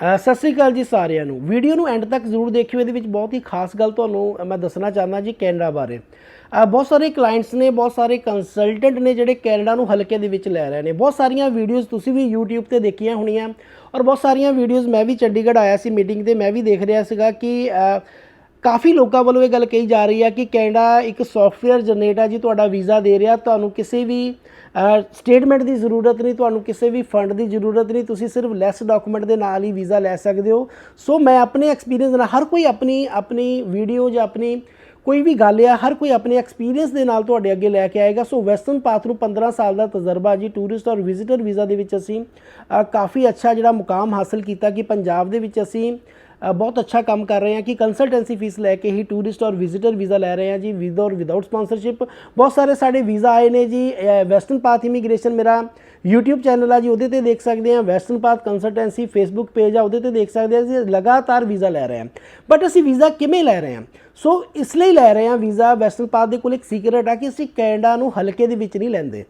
ਸਤਿ ਸ੍ਰੀ ਅਕਾਲ ਜੀ ਸਾਰਿਆਂ ਨੂੰ। ਵੀਡੀਓ ਨੂੰ ਐਂਡ ਤੱਕ ਜ਼ਰੂਰ ਦੇਖਿਓ। ਇਹਦੇ ਵਿੱਚ ਬਹੁਤ ਹੀ ਖਾਸ ਗੱਲ ਤੁਹਾਨੂੰ ਮੈਂ ਦੱਸਣਾ ਚਾਹੁੰਦਾ ਜੀ ਕੈਨੇਡਾ ਬਾਰੇ। ਬਹੁਤ ਸਾਰੇ ਕਲਾਇੰਟਸ ਨੇ, ਬਹੁਤ ਸਾਰੇ ਕੰਸਲਟੈਂਟ ਨੇ ਜਿਹੜੇ ਕੈਨੇਡਾ ਨੂੰ ਹਲਕੇ ਦੇ ਵਿੱਚ ਲੈ ਰਹੇ ਨੇ। ਬਹੁਤ ਸਾਰੀਆਂ ਵੀਡੀਓਜ਼ ਤੁਸੀਂ ਵੀ YouTube ਤੇ ਦੇਖੀਆਂ ਹੋਣੀਆਂ। ਔਰ ਬਹੁਤ ਸਾਰੀਆਂ ਵੀਡੀਓਜ਼ ਮੈਂ ਵੀ ਚੰਡੀਗੜ੍ਹ ਆਇਆ ਸੀ ਮੀਟਿੰਗ ਤੇ। ਮੈਂ ਵੀ ਦੇਖ ਰਿਹਾ ਸੀਗਾ ਕਿ ਕਾਫੀ ਲੋਕਾਂ ਵੱਲੋਂ ਇਹ ਗੱਲ ਕਹੀ ਜਾ ਰਹੀ ਹੈ ਕਿ ਕੈਨੇਡਾ ਇੱਕ ਸੌਫਟਵੇਅਰ ਜਨਰੇਟ ਹੈ ਜੀ, ਤੁਹਾਡਾ ਵੀਜ਼ਾ ਦੇ ਰਿਹਾ, ਤੁਹਾਨੂੰ ਕਿਸੇ ਵੀ ਸਟੇਟਮੈਂਟ ਦੀ ਜ਼ਰੂਰਤ ਨਹੀਂ, ਤੁਹਾਨੂੰ ਕਿਸੇ ਵੀ ਫੰਡ ਦੀ ਜ਼ਰੂਰਤ ਨਹੀਂ, ਤੁਸੀਂ ਸਿਰਫ ਲੈਸ ਡਾਕੂਮੈਂਟ ਦੇ ਨਾਲ ਹੀ ਵੀਜ਼ਾ ਲੈ ਸਕਦੇ ਹੋ। ਸੋ ਮੈਂ ਆਪਣੇ ਐਕਸਪੀਰੀਅੰਸ ਨਾਲ, ਹਰ ਕੋਈ ਆਪਣੀ ਆਪਣੀ ਵੀਡੀਓ ਜਾਂ ਆਪਣੀ ਕੋਈ ਵੀ ਗੱਲ ਆ, ਹਰ ਕੋਈ ਆਪਣੇ ਐਕਸਪੀਰੀਅੰਸ ਦੇ ਨਾਲ ਤੁਹਾਡੇ ਅੱਗੇ ਲੈ ਕੇ ਆਏਗਾ। ਸੋ ਵੈਸਟਰਨ ਪਾਥ ਨੂੰ 15 ਸਾਲ ਦਾ ਤਜਰਬਾ ਜੀ ਟੂਰਿਸਟ ਔਰ ਵਿਜ਼ਿਟਰ ਵੀਜ਼ਾ ਦੇ ਵਿੱਚ ਅਸੀਂ ਕਾਫੀ ਅੱਛਾ ਜਿਹੜਾ ਮੁਕਾਮ ਹਾਸਲ ਕੀਤਾ ਕਿ ਪੰਜਾਬ ਦੇ ਵਿੱਚ ਅਸੀਂ ਬਹੁਤ ਅੱਛਾ ਕੰਮ ਕਰ ਰਹੇ ਹਾਂ ਕਿ ਕੰਸਲਟੈਂਸੀ ਫੀਸ ਲੈ ਕੇ ਹੀ ਟੂਰਿਸਟ ਔਰ ਵਿਜ਼ਿਟਰ ਵੀਜ਼ਾ ਲੈ ਰਹੇ ਹਾਂ ਜੀ ਵਿਦ ਔਰ ਵਿਦਆਊਟ ਸਪਾਂਸਰਸ਼ਿਪ ਬਹੁਤ ਸਾਰੇ ਸਾਡੇ ਵੀਜ਼ਾ ਆਏ ਨੇ ਜੀ ਵੈਸਟਰਨ ਪਾਥ ਇਮੀਗ੍ਰੇਸ਼ਨ ਮੇਰਾ YouTube ਚੈਨਲ ਆ ਜੀ, ਉਹਦੇ ਤੇ ਦੇਖ ਸਕਦੇ ਆ Western Path Consultancy Facebook page ਆ, ਉਹਦੇ ਤੇ ਦੇਖ ਸਕਦੇ ਆ ਅਸੀਂ ਲਗਾਤਾਰ ਵੀਜ਼ਾ ਲੈ ਰਹੇ ਹਾਂ। ਬਟ ਅਸੀਂ ਵੀਜ਼ਾ ਕਿਵੇਂ ਲੈ ਰਹੇ ਹਾਂ? ਸੋ ਇਸ ਲਈ ਲੈ ਰਹੇ ਹਾਂ ਵੀਜ਼ਾ ਵੈਸਟਰਨ ਪਾਥ ਦੇ ਕੋਲ ਇੱਕ ਸੀਕ੍ਰੇਟ ਆ ਕਿ ਅਸੀਂ ਕੈਨੇਡਾ ਨੂੰ ਹਲਕੇ ਦੇ ਵਿੱਚ ਨਹੀਂ ਲੈਂਦੇ।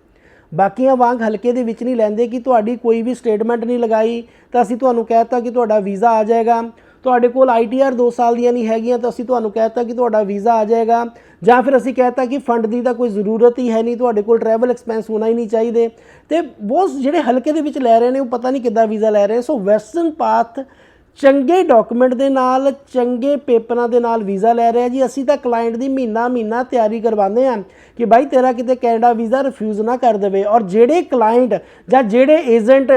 ਬਾਕੀਆਂ ਵਾਂਗ ਹਲਕੇ ਦੇ ਵਿੱਚ ਨਹੀਂ ਲੈਂਦੇ ਕਿ ਤੁਹਾਡੀ ਕੋਈ ਵੀ ਸਟੇਟਮੈਂਟ ਨਹੀਂ ਲਗਾਈ, ਤਾਂ ਅਸੀਂ ਤੁਹਾਨੂੰ ਕਹਿਤਾ ਕਿ ਤੁਹਾਡਾ ਵੀਜ਼ਾ ਆ ਜਾਏਗਾ। ਤੁਹਾਡੇ ਕੋਲ ਆਈਟੀਆਰ 2 ਸਾਲ ਦੀਆਂ ਨਹੀਂ ਹੈਗੀਆਂ ਤਾਂ ਅਸੀਂ ਤੁਹਾਨੂੰ ਕਹਿਤਾ ਕਿ ਤੁਹਾਡਾ ਵੀਜ਼ਾ ਆ ਜਾਏਗਾ। ਜਾਂ ਫਿਰ ਅਸੀਂ ਕਹਿਤਾ ਕਿ ਫੰਡ ਦੀ ਤਾਂ ਕੋਈ ਜ਼ਰੂਰਤ ਹੀ ਹੈ ਨਹੀਂ, ਤੁਹਾਡੇ ਕੋਲ ਟਰੈਵਲ ਐਕਸਪੈਂਸ ਹੋਣਾ ਹੀ ਨਹੀਂ ਚਾਹੀਦੇ। ਤੇ ਬਹੁਤ ਜਿਹੜੇ ਹਲਕੇ ਦੇ ਵਿੱਚ ਲੈ ਰਹੇ ਨੇ, ਉਹ ਪਤਾ ਨਹੀਂ ਕਿੱਦਾਂ ਵੀਜ਼ਾ ਲੈ ਰਹੇ ਸੋ ਵੈਸਟਰਨ ਪਾਥ ਚੰਗੇ ਡਾਕੂਮੈਂਟ ਦੇ ਨਾਲ, ਚੰਗੇ ਪੇਪਰਾਂ ਦੇ ਨਾਲ ਵੀਜ਼ਾ ਲੈ ਰਿਹਾ ਜੀ। ਅਸੀਂ ਤਾਂ ਕਲਾਇੰਟ ਦੀ ਮਹੀਨਾ ਮਹੀਨਾ ਤਿਆਰੀ ਕਰਵਾਉਂਦੇ ਹਾਂ ਕਿ ਬਾਈ ਤੇਰਾ ਕਿਤੇ ਕੈਨੇਡਾ ਵੀਜ਼ਾ ਰਿਫਿਊਜ਼ ਨਾ ਕਰ ਦੇਵੇ। ਔਰ ਜਿਹੜੇ ਕਲਾਇੰਟ ਜਾਂ ਜਿਹੜੇ ਏਜੰਟ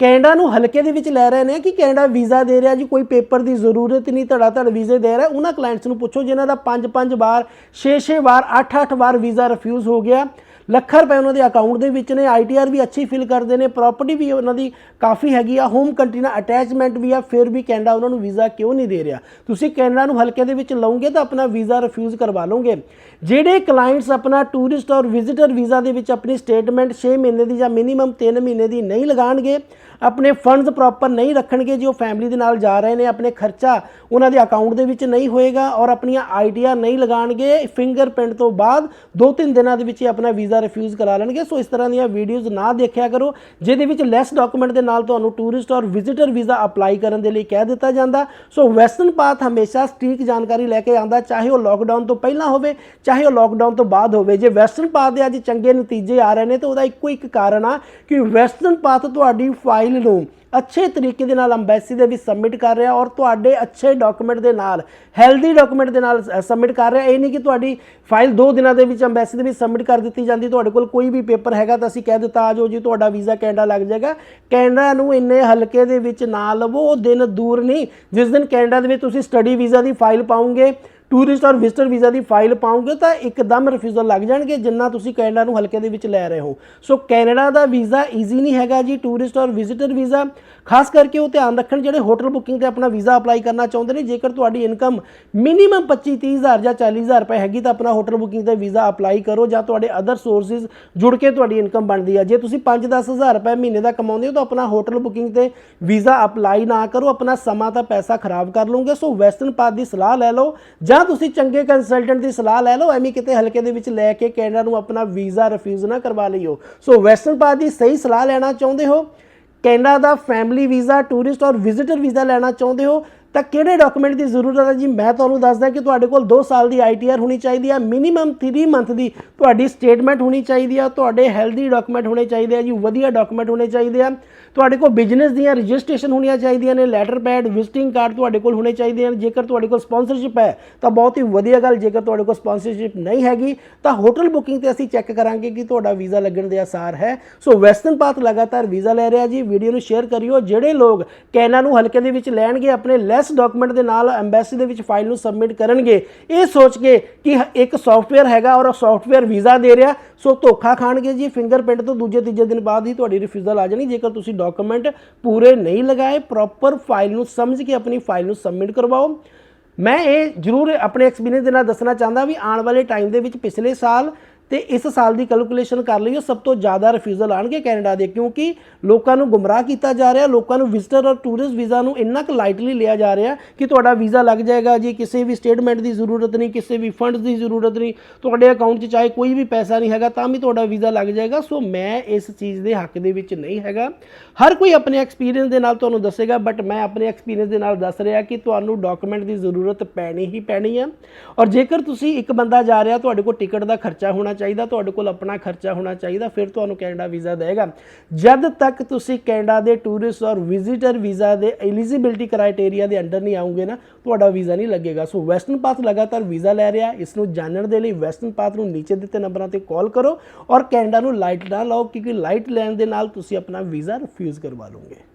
ਕੈਨੇਡਾ ਨੂੰ ਹਲਕੇ ਦੇ ਵਿੱਚ ਲੈ ਰਹੇ ਨੇ ਕਿ ਕੈਨੇਡਾ ਵੀਜ਼ਾ ਦੇ ਰਿਹਾ ਜੀ, ਕੋਈ ਪੇਪਰ ਦੀ ਜ਼ਰੂਰਤ ਨਹੀਂ ਧੜਾ ਧੜ ਵੀਜ਼ੇ ਦੇ ਰਿਹਾ। ਉਹਨਾਂ ਕਲਾਇੰਟਸ ਨੂੰ ਪੁੱਛੋ, ਜਿਨ੍ਹਾਂ ਦਾ 5-5 ਵਾਰ 6-6 ਵਾਰ 8-8 ਵਾਰ ਵੀਜ਼ਾ ਰਿਫਿਊਜ਼ ਹੋ ਗਿਆ। ਲੱਖਾਂ ਰੁਪਏ ਉਹਨਾਂ ਦੇ ਅਕਾਊਂਟ ਦੇ ਵਿੱਚ ਨੇ। ਆਈਟੀਆਰ ਵੀ ਅੱਛੀ ਫਿਲ ਕਰਦੇ ਨੇ। ਪ੍ਰਾਪਰਟੀ ਵੀ ਉਹਨਾਂ ਦੀ ਕਾਫੀ ਹੈਗੀ ਆ। ਹੋਮ ਕੰਟਰੀ ਨਾਲ ਅਟੈਚਮੈਂਟ ਵੀ ਆ। ਫਿਰ ਵੀ ਕੈਨੇਡਾ ਉਹਨਾਂ ਨੂੰ ਵੀਜ਼ਾ ਕਿਉਂ ਨਹੀਂ ਦੇ ਰਿਹਾ? ਤੁਸੀਂ ਕੈਨੇਡਾ ਨੂੰ ਹਲਕੇ ਦੇ ਵਿੱਚ ਲਓਗੇ ਤਾਂ ਆਪਣਾ ਵੀਜ਼ਾ ਰਿਫਿਊਜ਼ ਕਰਵਾ ਲਓਗੇ। ਜਿਹੜੇ ਕਲਾਇੰਟਸ ਆਪਣਾ ਟੂਰਿਸਟ ਔਰ ਵਿਜ਼ਿਟਰ ਵੀਜ਼ਾ ਦੇ ਵਿੱਚ ਆਪਣੀ ਸਟੇਟਮੈਂਟ 6 ਮਹੀਨੇ ਦੀ ਜਾਂ ਮਿਨੀਮਮ 3 ਮਹੀਨੇ ਦੀ ਨਹੀਂ ਲਗਾਣਗੇ ਆਪਣੇ ਫੰਡਸ ਪ੍ਰੋਪਰ ਨਹੀਂ ਰੱਖਣਗੇ, ਜੇ ਉਹ ਫੈਮਿਲੀ ਦੇ ਨਾਲ ਜਾ ਰਹੇ ਨੇ, ਆਪਣੇ ਖਰਚਾ ਉਹਨਾਂ ਦੇ ਅਕਾਊਂਟ ਦੇ ਵਿੱਚ ਨਹੀਂ ਹੋਏਗਾ ਔਰ ਆਪਣੀਆਂ ਆਈਡੀਆ ਨਹੀਂ ਲਗਾਣਗੇ ਫਿੰਗਰਪ੍ਰਿੰਟ ਤੋਂ ਬਾਅਦ 2-3 ਦਿਨਾਂ ਦੇ ਵਿੱਚ ਹੀ ਆਪਣਾ ਵੀਜ਼ਾ ਰਿਫਿਊਜ਼ ਕਰਾ ਲੈਣਗੇ। ਸੋ ਇਸ ਤਰ੍ਹਾਂ ਦੀਆਂ ਵੀਡੀਓਜ਼ ਨਾ ਦੇਖਿਆ ਕਰੋ, ਜਿਹਦੇ ਵਿੱਚ ਲੈਸ ਡਾਕੂਮੈਂਟ ਦੇ ਨਾਲ ਤੁਹਾਨੂੰ ਟੂਰਿਸਟ ਔਰ ਵਿਜ਼ਿਟਰ ਵੀਜ਼ਾ ਅਪਲਾਈ ਕਰਨ ਦੇ ਲਈ ਕਹਿ ਦਿੱਤਾ ਜਾਂਦਾ। ਸੋ ਵੈਸਟਰਨ ਪਾਥ ਹਮੇਸ਼ਾ ਸਟੀਕ ਜਾਣਕਾਰੀ ਲੈ ਕੇ ਆਉਂਦਾ, ਚਾਹੇ ਉਹ ਲੋਕਡਾਊਨ ਤੋਂ ਪਹਿਲਾਂ ਹੋਵੇ, ਚਾਹੇ ਉਹ ਲੋਕਡਾਊਨ ਤੋਂ ਬਾਅਦ ਹੋਵੇ। ਜੇ ਵੈਸਟਰਨ ਪਾਥ ਦੇ ਅੱਜ ਚੰਗੇ ਨਤੀਜੇ ਆ ਰਹੇ ਨੇ, ਤਾਂ ਉਹਦਾ ਇੱਕੋ ਇੱਕ ਕਾਰਨ ਆ ਕਿ ਵੈਸਟਰਨ ਪਾਥ ਤੁਹਾਡੀ ਫਾਈਲ ਨੂੰ ਅੱਛੇ ਤਰੀਕੇ ਦੇ ਨਾਲ ਅੰਬੈਸੀ ਦੇ ਵਿੱਚ ਸਬਮਿਟ ਕਰ ਰਿਹਾ ਔਰ ਤੁਹਾਡੇ ਅੱਛੇ ਡਾਕੂਮੈਂਟ ਦੇ ਨਾਲ ਹੈਲਦੀ ਡਾਕੂਮੈਂਟ ਦੇ ਨਾਲ ਸਬਮਿਟ ਕਰ ਰਿਹਾ। ਇਹ ਨਹੀਂ ਕਿ ਤੁਹਾਡੀ ਫਾਈਲ 2 ਦਿਨਾਂ ਦੇ ਵਿੱਚ ਅੰਬੈਸੀ ਦੇ ਵਿੱਚ ਸਬਮਿਟ ਕਰ ਦਿੱਤੀ ਜਾਂਦੀ, ਤੁਹਾਡੇ ਕੋਲ ਕੋਈ ਵੀ ਪੇਪਰ ਹੈਗਾ ਤਾਂ ਅਸੀਂ ਕਹਿ ਦਿੱਤਾ, ਆ ਜਾਓ ਜੀ, ਤੁਹਾਡਾ ਵੀਜ਼ਾ ਕੈਨੇਡਾ ਲੱਗ ਜਾਏਗਾ। ਕੈਨੇਡਾ ਨੂੰ ਇੰਨੇ ਹਲਕੇ ਦੇ ਵਿੱਚ ਨਾ ਲਵੋ ਉਹ ਦਿਨ ਦੂਰ ਨਹੀਂ, ਜਿਸ ਦਿਨ ਕੈਨੇਡਾ ਦੇ ਵਿੱਚ ਤੁਸੀਂ ਸਟੱਡੀ ਵੀਜ਼ਾ ਦੀ ਫਾਈਲ ਪਾਉਂਗੇ ਟੂਰਿਸਟ ਔਰ ਵਿਜ਼ਟਰ ਵੀਜ਼ਾ ਦੀ ਫਾਈਲ ਪਾਉਂਗੇ ਤਾਂ ਇੱਕਦਮ ਰਿਫਿਊਜ਼ਲ ਲੱਗ ਜਾਣਗੇ, ਜਿੰਨਾ ਤੁਸੀਂ ਕੈਨੇਡਾ ਨੂੰ ਹਲਕੇ ਦੇ ਵਿੱਚ ਲੈ ਰਹੇ ਹੋ। ਸੋ ਕੈਨੇਡਾ ਦਾ ਵੀਜ਼ਾ ਈਜ਼ੀ ਨਹੀਂ ਹੈਗਾ ਜੀ, ਟੂਰਿਸਟ ਔਰ ਵਿਜ਼ਟਰ ਵੀਜ਼ਾ। ਖਾਸ ਕਰਕੇ ਉਹ ਧਿਆਨ ਰੱਖਣ ਜਿਹੜੇ ਹੋਟਲ ਬੁਕਿੰਗ ਤੇ ਆਪਣਾ ਵੀਜ਼ਾ ਅਪਲਾਈ ਕਰਨਾ ਚਾਹੁੰਦੇ ਨੇ, ਜੇਕਰ ਤੁਹਾਡੀ ਇਨਕਮ ਮਿਨੀਮਮ 25 30000 ਜਾਂ 40000 ਰੁਪਏ ਹੈਗੀ ਤਾਂ ਆਪਣਾ ਹੋਟਲ ਬੁਕਿੰਗ ਤੇ ਵੀਜ਼ਾ ਅਪਲਾਈ ਕਰੋ ਜਾਂ ਤੁਹਾਡੇ ਅਦਰ ਸੋਰਸਿਸ ਜੁੜ ਕੇ ਤੁਹਾਡੀ ਇਨਕਮ ਬਣਦੀ ਹੈ ਜੇ ਤੁਸੀਂ 5-10000 ਰੁਪਏ ਮਹੀਨੇ ਦਾ ਕਮਾਉਂਦੇ ਹੋ ਤਾਂ ਆਪਣਾ ਹੋਟਲ ਬੁਕਿੰਗ ਤੇ ਵੀਜ਼ਾ ਅਪਲਾਈ ਨਾ ਕਰੋ, ਆਪਣਾ ਸਮਾਂ ਤਾਂ ਪੈਸਾ ਖਰਾਬ ਕਰ ਲਓਗੇ। ਸੋ ਵੈਸਟਰਨ ਪਾਥ ਦੀ ਸਲਾਹ ਲੈ ਲਓ ਜਾਂ ਤੁਸੀਂ ਚੰਗੇ ਕੰਸਲਟੈਂਟ ਦੀ ਸਲਾਹ ਲੈ ਲਓ, ਐਵੇਂ ਕਿਤੇ ਹਲਕੇ ਦੇ ਵਿੱਚ ਲੈ ਕੇ ਕੈਨੇਡਾ ਨੂੰ ਆਪਣਾ ਵੀਜ਼ਾ ਰਿਫਿਊਜ਼ ਨਾ ਕਰਵਾ ਲਈਓ। ਸੋ ਵੈਸਟਰਨ ਪਾਥ ਦੀ ਸਹੀ ਸਲਾਹ ਲੈਣਾ ਚਾਹੁੰਦੇ ਹੋ? ਕੈਨੇਡਾ ਦਾ ਫੈਮਿਲੀ ਵੀਜ਼ਾ ਟੂਰਿਸਟ ਔਰ ਵਿਜ਼ਿਟਰ ਵੀਜ਼ਾ ਲੈਣਾ ਚਾਹੁੰਦੇ ਹੋ? ਤਾਂ ਕਿਹੜੇ ਡਾਕੂਮੈਂਟ ਦੀ ਜ਼ਰੂਰਤ ਹੈ? ਜੀ ਮੈਂ ਤੁਹਾਨੂੰ ਦੱਸਦਾ ਕਿ ਤੁਹਾਡੇ ਕੋਲ 2 ਸਾਲ ਦੀ ਆਈਟੀਆਰ ਹੋਣੀ ਚਾਹੀਦੀ ਹੈ ਮਿਨੀਮਮ 3 ਮੰਥ ਦੀ ਤੁਹਾਡੀ ਸਟੇਟਮੈਂਟ ਹੋਣੀ ਚਾਹੀਦੀ ਹੈ ਤੁਹਾਡੇ ਹੈਲਦੀ ਡਾਕੂਮੈਂਟ ਹੋਣੇ ਚਾਹੀਦੇ ਆ ਜੀ, ਵਧੀਆ ਡਾਕੂਮੈਂਟ ਹੋਣੇ ਚਾਹੀਦੇ ਆ। ਤੁਹਾਡੇ ਕੋਲ ਬਿਜ਼ਨਸ ਦੀਆਂ ਰਜਿਸਟ੍ਰੇਸ਼ਨ ਹੋਣੀਆਂ ਚਾਹੀਦੀਆਂ ਨੇ ਲੈਟਰ ਪੈਡ ਵਿਜ਼ਿਟਿੰਗ ਕਾਰਡ ਤੁਹਾਡੇ ਕੋਲ ਹੋਣੇ ਚਾਹੀਦੇ ਹਨ। ਜੇਕਰ ਤੁਹਾਡੇ ਕੋਲ ਸਪਾਂਸਰਸ਼ਿਪ ਹੈ, ਤਾਂ ਬਹੁਤ ਹੀ ਵਧੀਆ ਗੱਲ, ਜੇਕਰ ਤੁਹਾਡੇ ਕੋਲ ਸਪਾਂਸਰਸ਼ਿਪ ਨਹੀਂ ਹੈਗੀ, ਤਾਂ ਹੋਟਲ ਬੁਕਿੰਗ ਤੇ ਅਸੀਂ ਚੈੱਕ ਕਰਾਂਗੇ ਕਿ ਤੁਹਾਡਾ ਵੀਜ਼ਾ ਲੱਗਣ ਦੇ ਆਸਾਰ ਹੈ। ਸੋ ਵੈਸਟਰਨ ਪਾਥ ਲਗਾਤਾਰ ਵੀਜ਼ਾ ਲੈ ਰਿਹਾ ਜੀ ਵੀਡੀਓ ਨੂੰ ਸ਼ੇਅਰ ਕਰਿਓ। ਜਿਹੜੇ ਲੋਕ ਕੈਨਾ ਨੂੰ ਹਲਕੇ ਦੇ ਵਿੱਚ ਲੈਣਗੇ, ਆਪਣੇ ਲੈਸ ਡਾਕੂਮੈਂਟ ਦੇ ਨਾਲ ਐਮਬੈਸੀ ਦੇ ਵਿੱਚ ਫਾਈਲ ਨੂੰ ਸਬਮਿਟ ਕਰਨਗੇ। ਇਹ ਸੋਚ ਕੇ ਕਿ ਇੱਕ ਸੌਫਟਵੇਅਰ ਹੈਗਾ ਔਰ ਸੌਫਟਵੇਅਰ ਵੀਜ਼ਾ ਦੇ ਰਿਹਾ, ਸੋ ਧੋਖਾ ਖਾਣਗੇ ਜੀ। ਫਿੰਗਰਪ੍ਰਿੰਟ ਤੋਂ ਦੂਜੇ ਤੀਜੇ ਦਿਨ ਬਾਅਦ ਹੀ ਤੁਹਾਡੀ ਰਿਫਿਊਜ਼ਲ ਆ ਜਾਣੀ, ਜੇਕਰ ਤੁਸੀਂ ਡਾਕੂਮੈਂਟ ਪੂਰੇ ਨਹੀਂ ਲਗਾਏ ਪ੍ਰੋਪਰ ਫਾਈਲ ਨੂੰ ਸਮਝ ਕੇ ਆਪਣੀ ਫਾਈਲ ਨੂੰ ਸਬਮਿਟ ਕਰਵਾਓ। ਮੈਂ ਇਹ ਜ਼ਰੂਰ ਆਪਣੇ ਐਕਸਪੀਰੀਅੰਸ ਦੇ ਨਾਲ ਦੱਸਣਾ ਚਾਹੁੰਦਾ ਵੀ ਆਉਣ ਵਾਲੇ ਟਾਈਮ ਦੇ ਵਿੱਚ ਪਿਛਲੇ ਸਾਲ ਤੇ ਇਸ ਸਾਲ ਦੀ ਕੈਲਕੂਲੇਸ਼ਨ ਕਰ ਲਈਓ ਸਭ ਤੋਂ ਜ਼ਿਆਦਾ ਰਿਫਿਊਜ਼ਲ ਆਣਗੇ ਕੈਨੇਡਾ ਦੇ, ਕਿਉਂਕਿ ਲੋਕਾਂ ਨੂੰ ਗੁੰਮਰਾਹ ਕੀਤਾ ਜਾ ਰਿਹਾ, ਲੋਕਾਂ ਨੂੰ ਵਿਜ਼ਟਰ ਔਰ ਟੂਰਿਸਟ ਵੀਜ਼ਾ ਨੂੰ ਇੰਨਾ ਕੁ ਲਾਈਟਲੀ ਲਿਆ ਜਾ ਰਿਹਾ ਕਿ ਤੁਹਾਡਾ ਵੀਜ਼ਾ ਲੱਗ ਜਾਏਗਾ ਜੀ, ਕਿਸੇ ਵੀ ਸਟੇਟਮੈਂਟ ਦੀ ਜ਼ਰੂਰਤ ਨਹੀਂ, ਕਿਸੇ ਵੀ ਫੰਡਸ ਦੀ ਜ਼ਰੂਰਤ ਨਹੀਂ, ਤੁਹਾਡੇ ਅਕਾਊਂਟ 'ਚ ਚਾਹੇ ਕੋਈ ਵੀ ਪੈਸਾ ਨਹੀਂ ਹੈਗਾ, ਤਾਂ ਵੀ ਤੁਹਾਡਾ ਵੀਜ਼ਾ ਲੱਗ ਜਾਏਗਾ। ਸੋ ਮੈਂ ਇਸ ਚੀਜ਼ ਦੇ ਹੱਕ ਦੇ ਵਿੱਚ ਨਹੀਂ ਹੈਗਾ। ਹਰ ਕੋਈ ਆਪਣੇ ਐਕਸਪੀਰੀਅੰਸ ਦੇ ਨਾਲ ਤੁਹਾਨੂੰ ਦੱਸੇਗਾ ਬਟ ਮੈਂ ਆਪਣੇ ਐਕਸਪੀਰੀਅੰਸ ਦੇ ਨਾਲ ਦੱਸ ਰਿਹਾ ਕਿ ਤੁਹਾਨੂੰ ਡਾਕੂਮੈਂਟ ਦੀ ਜ਼ਰੂਰਤ ਪੈਣੀ ਹੀ ਪੈਣੀ ਹੈ। ਔਰ ਜੇਕਰ ਤੁਸੀਂ ਇੱਕ ਬੰਦਾ ਜਾ ਰਿਹਾ, ਤੁਹਾਡੇ ਕੋਲ ਟਿਕਟ ਦਾ ਖਰਚਾ ਹੋਣਾ ਚਾਹੀਦਾ, ਤੁਹਾਡੇ ਕੋਲ ਆਪਣਾ ਖਰਚਾ ਹੋਣਾ ਚਾਹੀਦਾ, ਫਿਰ ਤੁਹਾਨੂੰ ਕੈਨੇਡਾ ਵੀਜ਼ਾ ਦੇਗਾ। ਜਦ ਤੱਕ ਤੁਸੀਂ ਕੈਨੇਡਾ ਦੇ ਟੂਰਿਸਟ ਔਰ ਵਿਜ਼ਿਟਰ ਵੀਜ਼ਾ ਦੇ ਐਲੀਜੀਬਿਲਟੀ ਕ੍ਰਾਈਟੇਰੀਆ ਦੇ ਅੰਡਰ ਨਹੀਂ ਆਉਂਗੇ ਨਾ, ਤੁਹਾਡਾ ਵੀਜ਼ਾ ਨਹੀਂ ਲੱਗੇਗਾ। ਸੋ ਵੈਸਟਰਨ ਪਾਥ ਲਗਾਤਾਰ ਵੀਜ਼ਾ ਲੈ ਰਿਹਾ, ਇਸ ਨੂੰ ਜਾਣਨ ਦੇ ਲਈ ਵੈਸਟਰਨ ਪਾਥ ਨੂੰ ਨੀਚੇ ਦਿੱਤੇ ਨੰਬਰਾਂ ਤੇ ਕਾਲ ਕਰੋ ਔਰ ਕੈਨੇਡਾ ਨੂੰ ਲਾਈਟ ਨਾ ਲਾਓ, ਕਿਉਂਕਿ ਲਾਈਟ ਲੈਣ ਦੇ ਨਾਲ ਤੁਸੀਂ ਆਪਣਾ ਵੀਜ਼ਾ ਰਿਫਿਊਜ਼ ਕਰਵਾ ਲਓਗੇ।